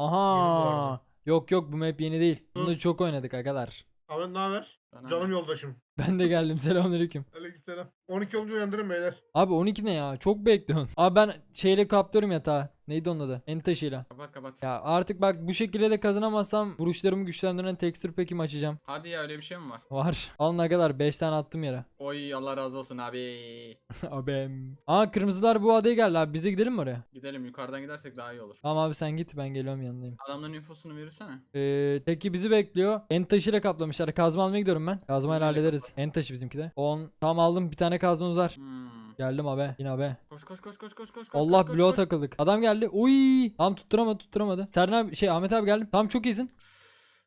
Aha. Yok yok bu map yeni değil. Bunu çok oynadık arkadaşlar. Ahmet ne haber? Sana Canım ne? yoldaşım. Ben de geldim selamünaleyküm. Aleykümselam. 12 olunca uyandırın beyler. Abi 12 ne ya? Çok bekliyorsun. Abi ben şeyle kaplıyorum yatağı. Neydi onun adı? En taşıyla. Kapat kapat. Ya artık bak bu şekilde de kazanamazsam vuruşlarımı güçlendiren tekstür pekimi açacağım. Hadi ya öyle bir şey mi var? Var. Al ne kadar? 5 tane attım yere. Oy Allah razı olsun abi. Abim. Aa kırmızılar bu adaya geldi abi. Bize gidelim mi oraya? Gidelim yukarıdan gidersek daha iyi olur. Tamam abi sen git ben geliyorum yanındayım. Adamların infosunu verirsene. Ee, teki bizi bekliyor. En taşıyla kaplamışlar. Kazma almaya gidiyorum ben. Kazmayla hallederiz. En taşı bizimki de. 10. Tam aldım. Bir tane kazmamız var. Hmm. Geldim abi. Yine abi. Koş koş koş koş koş koş. koş, Allah koş, bloğa koş. takıldık. Adam geldi. Uy. Tam tutturamadı tutturamadı. Serna abi şey Ahmet abi geldim. Tam çok iyisin.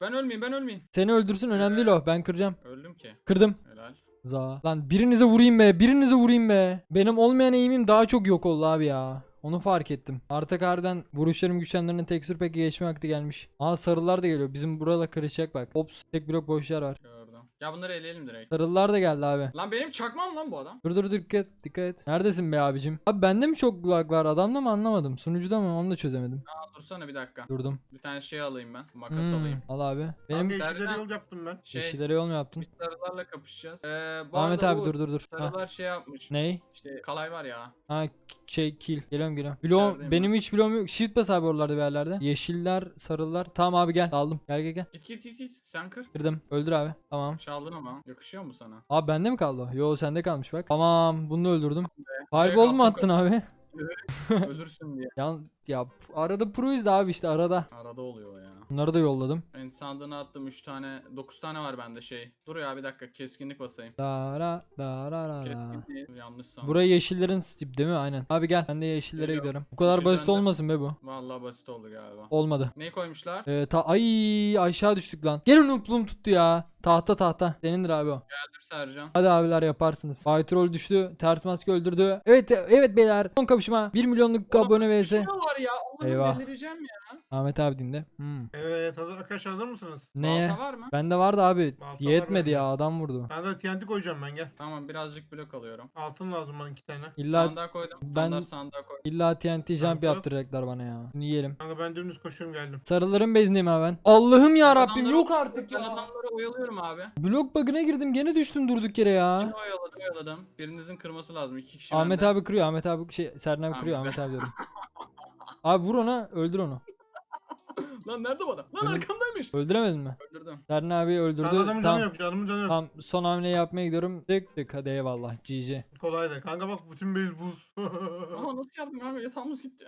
Ben ölmeyeyim ben ölmeyeyim. Seni öldürsün önemli değil o. Ben kıracağım. Öldüm ki. Kırdım. Helal. Za. Lan birinize vurayım be. Birinize vurayım be. Benim olmayan eğimim daha çok yok oldu abi ya. Onu fark ettim. Artık harbiden vuruşlarım güçlenlerinin tekstür peki geçme vakti gelmiş. Aa sarılar da geliyor. Bizim burada kırışacak bak. Ops tek blok boşlar var. Gördüm. Ya bunları eleyelim direkt. Sarılar da geldi abi. Lan benim çakmam lan bu adam. Dur dur dur dikkat dikkat et. Neredesin be abicim? Abi bende mi çok lag var adamda mı anlamadım. Sunucuda mı onu da çözemedim. Aa dursana bir dakika. Durdum. Bir tane şey alayım ben. Makas Hmm, alayım. Al abi. Benim abi Sercan- yeşilleri yol yaptım ben. Şey yeşillere yol mu yaptın? biz sarılarla kapışacağız. Ee, bu Ahmet arada abi Uğur, dur dur dur. Ha. Sarılar şey yapmış. Ney? İşte kalay var ya. Ha k- şey kill. Geliyorum geliyorum. Bloğum, İçerideyim benim hiç bloğum yok. Shift bas abi oralarda bir yerlerde. Yeşiller, sarılar. Tamam abi gel. Aldım. Gel gel gel. Git git git git. Sen kır. Kırdım. Öldür abi. Tamam. Çaldın ama. Yakışıyor mu sana? Abi bende mi kaldı? Yo sende kalmış bak. Tamam. Bunu da öldürdüm. Fireball mu attın abi? Ölürsün diye. Ya, ya arada proyuz da abi işte arada. Arada oluyor ya. Bunları da yolladım. Ben sandığına attım 3 tane 9 tane var bende şey. Dur ya bir dakika keskinlik basayım. Dara dara ra. Keskinlik değil. Yanlış sandım. Buraya yeşillerin tip değil mi? Aynen. Abi gel. Ben de yeşillere Geliyorum. gidiyorum. Bu kadar Yeşil basit bende. olmasın be bu. Vallahi basit oldu galiba. Olmadı. Neyi koymuşlar? Ee, ta ay aşağı düştük lan. Gene nuplum tuttu ya. Tahta tahta. Senindir abi o. Geldim Sercan. Hadi abiler yaparsınız. Baytrol düştü. Ters maske öldürdü. Evet evet beyler. Son kapışma. 1 milyonluk abone vs. şey var ya. Allah'ım Eyvah. delireceğim ya. Ahmet abi dinde. Hmm. Evet hazır, arkadaşlar hazır mısınız? Neye? Balta var mı? Bende vardı abi. Balta var Yetmedi bende. ya adam vurdu. Ben de TNT koyacağım ben gel. Tamam birazcık blok alıyorum. Altın lazım bana iki tane. İlla Sandığa koydum. ben- Standart sandığa koydum. illa TNT jump yaptıracaklar bana ya. Bunu yiyelim. Kanka ben dümdüz koşuyorum geldim. Sarıların bezindeyim abi ben. Allah'ım ya Rabbim Adamları- yok artık Ben ya. adamları oyalıyorum abi. Blok bug'ına girdim gene düştüm durduk yere ya. Yine oyaladım oyaladım. Birinizin kırması lazım. İki kişi Ahmet bende. abi kırıyor. Ahmet abi şey Tamam, kırıyor. Ahmet abi diyorum. Abi vur ona öldür onu. Lan nerede bu adam? Lan Benim- arkamdaymış. Öldüremedin mi? Öldürdüm. Serna abi öldürdü. Kanka adamın canı yok canımın canı yok. Tamam son hamleyi yapmaya gidiyorum. Tık tık hadi eyvallah. GG. Kolay da. Kanka bak bütün base buz. Ama nasıl yaptım abi? Yatağımız gitti.